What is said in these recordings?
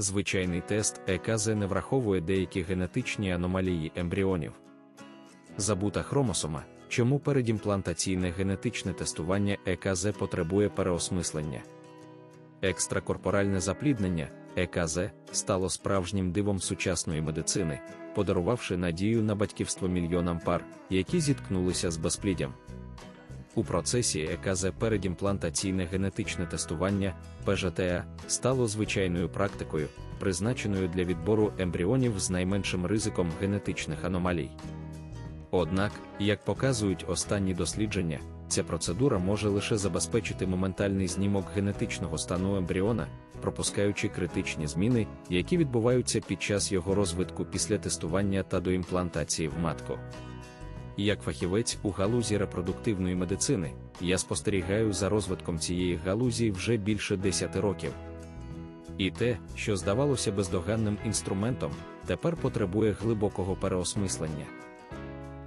Звичайний тест ЕКЗ не враховує деякі генетичні аномалії ембріонів. Забута хромосома, чому передімплантаційне генетичне тестування ЕКЗ потребує переосмислення. Екстракорпоральне запліднення ЕКЗ стало справжнім дивом сучасної медицини, подарувавши надію на батьківство мільйонам пар, які зіткнулися з безпліддям. У процесі ЕКЗ передімплантаційне генетичне тестування ПЖТА стало звичайною практикою, призначеною для відбору ембріонів з найменшим ризиком генетичних аномалій. Однак, як показують останні дослідження, ця процедура може лише забезпечити моментальний знімок генетичного стану ембріона, пропускаючи критичні зміни, які відбуваються під час його розвитку після тестування та доімплантації в матку. Як фахівець у галузі репродуктивної медицини, я спостерігаю за розвитком цієї галузі вже більше 10 років. І те, що здавалося бездоганним інструментом, тепер потребує глибокого переосмислення.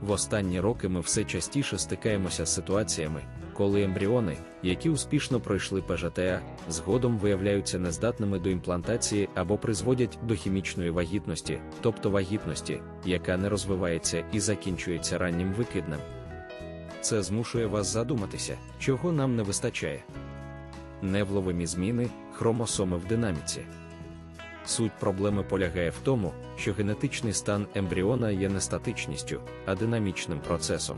В останні роки ми все частіше стикаємося з ситуаціями, коли ембріони, які успішно пройшли ПЖТА, згодом виявляються нездатними до імплантації або призводять до хімічної вагітності, тобто вагітності, яка не розвивається і закінчується раннім викиднем. Це змушує вас задуматися, чого нам не вистачає. Невловимі зміни, хромосоми в динаміці. Суть проблеми полягає в тому, що генетичний стан ембріона є не статичністю, а динамічним процесом.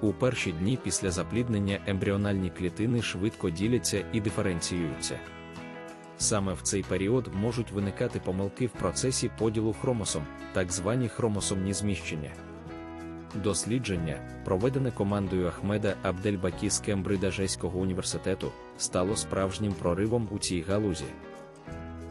У перші дні після запліднення ембріональні клітини швидко діляться і диференціюються. Саме в цей період можуть виникати помилки в процесі поділу хромосом, так звані хромосомні зміщення. Дослідження, проведене командою Ахмеда Абдельбакі з Кембриджейського університету, стало справжнім проривом у цій галузі.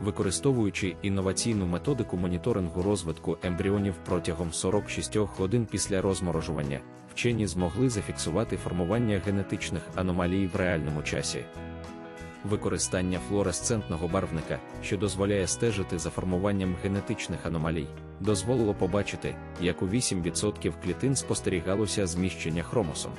Використовуючи інноваційну методику моніторингу розвитку ембріонів протягом 46 годин після розморожування, вчені змогли зафіксувати формування генетичних аномалій в реальному часі. Використання флуоресцентного барвника, що дозволяє стежити за формуванням генетичних аномалій, дозволило побачити, як у 8% клітин спостерігалося зміщення хромосом.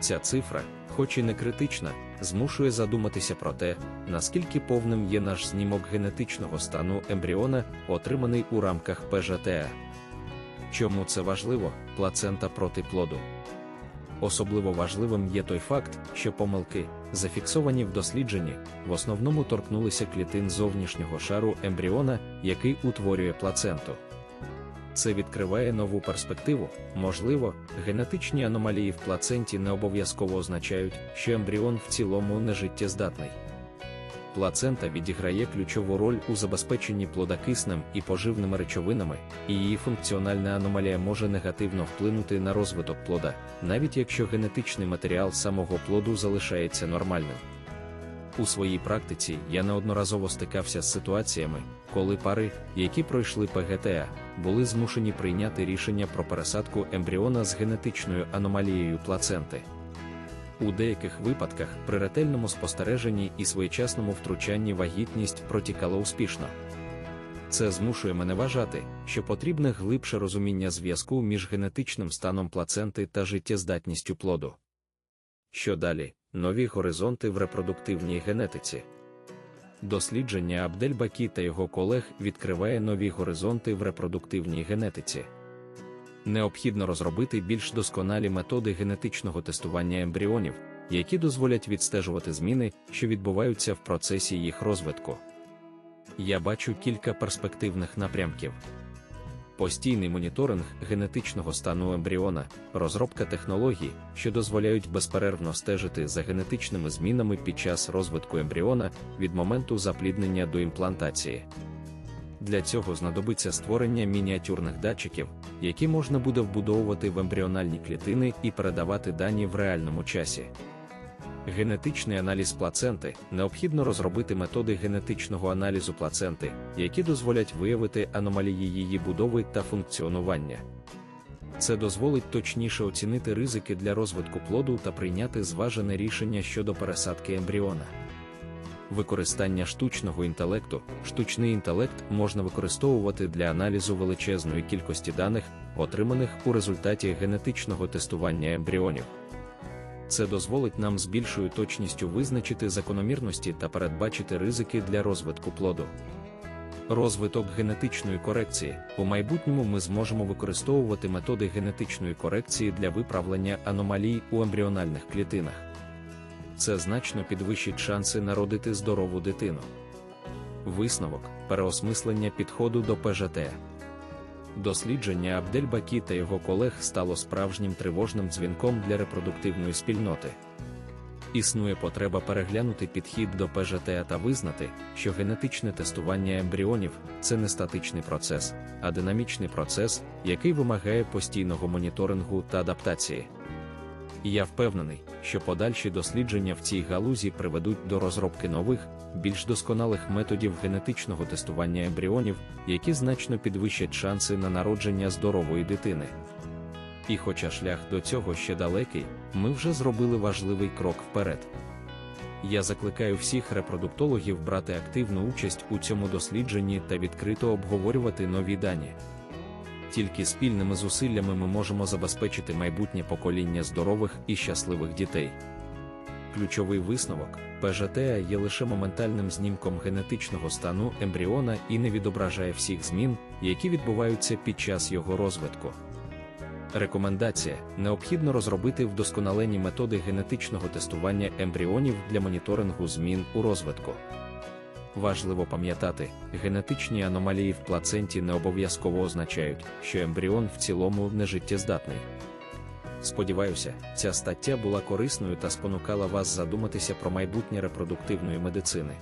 Ця цифра, хоч і не критична, змушує задуматися про те, наскільки повним є наш знімок генетичного стану ембріона, отриманий у рамках ПЖТА. Чому це важливо, плацента проти плоду? Особливо важливим є той факт, що помилки, зафіксовані в дослідженні, в основному торкнулися клітин зовнішнього шару ембріона, який утворює плаценту. Це відкриває нову перспективу. Можливо, генетичні аномалії в плаценті не обов'язково означають, що ембріон в цілому не життєздатний. Плацента відіграє ключову роль у забезпеченні плода киснем і поживними речовинами, і її функціональна аномалія може негативно вплинути на розвиток плода, навіть якщо генетичний матеріал самого плоду залишається нормальним. У своїй практиці я неодноразово стикався з ситуаціями, коли пари, які пройшли ПГТА, були змушені прийняти рішення про пересадку ембріона з генетичною аномалією плаценти. У деяких випадках при ретельному спостереженні і своєчасному втручанні вагітність протікала успішно. Це змушує мене вважати, що потрібне глибше розуміння зв'язку між генетичним станом плаценти та життєздатністю плоду. Що далі? Нові горизонти в репродуктивній генетиці. Дослідження Абдельбакі та його колег відкриває нові горизонти в репродуктивній генетиці. Необхідно розробити більш досконалі методи генетичного тестування ембріонів, які дозволять відстежувати зміни, що відбуваються в процесі їх розвитку. Я бачу кілька перспективних напрямків постійний моніторинг генетичного стану ембріона, розробка технологій, що дозволяють безперервно стежити за генетичними змінами під час розвитку ембріона від моменту запліднення до імплантації. Для цього знадобиться створення мініатюрних датчиків, які можна буде вбудовувати в ембріональні клітини і передавати дані в реальному часі. Генетичний аналіз плаценти необхідно розробити методи генетичного аналізу плаценти, які дозволять виявити аномалії її будови та функціонування. Це дозволить точніше оцінити ризики для розвитку плоду та прийняти зважене рішення щодо пересадки ембріона. Використання штучного інтелекту. Штучний інтелект можна використовувати для аналізу величезної кількості даних, отриманих у результаті генетичного тестування ембріонів. Це дозволить нам з більшою точністю визначити закономірності та передбачити ризики для розвитку плоду. Розвиток генетичної корекції у майбутньому ми зможемо використовувати методи генетичної корекції для виправлення аномалій у ембріональних клітинах. Це значно підвищить шанси народити здорову дитину. Висновок переосмислення підходу до ПЖТ. Дослідження Абдельбакі та його колег стало справжнім тривожним дзвінком для репродуктивної спільноти. Існує потреба переглянути підхід до ПЖТ та визнати, що генетичне тестування ембріонів це не статичний процес, а динамічний процес, який вимагає постійного моніторингу та адаптації. І я впевнений, що подальші дослідження в цій галузі приведуть до розробки нових, більш досконалих методів генетичного тестування ембріонів, які значно підвищать шанси на народження здорової дитини. І хоча шлях до цього ще далекий, ми вже зробили важливий крок вперед. Я закликаю всіх репродуктологів брати активну участь у цьому дослідженні та відкрито обговорювати нові дані. Тільки спільними зусиллями ми можемо забезпечити майбутнє покоління здорових і щасливих дітей. Ключовий висновок ПЖТ є лише моментальним знімком генетичного стану ембріона і не відображає всіх змін, які відбуваються під час його розвитку. Рекомендація: необхідно розробити вдосконалені методи генетичного тестування ембріонів для моніторингу змін у розвитку. Важливо пам'ятати, генетичні аномалії в плаценті не обов'язково означають, що ембріон в цілому не життєздатний. Сподіваюся, ця стаття була корисною та спонукала вас задуматися про майбутнє репродуктивної медицини.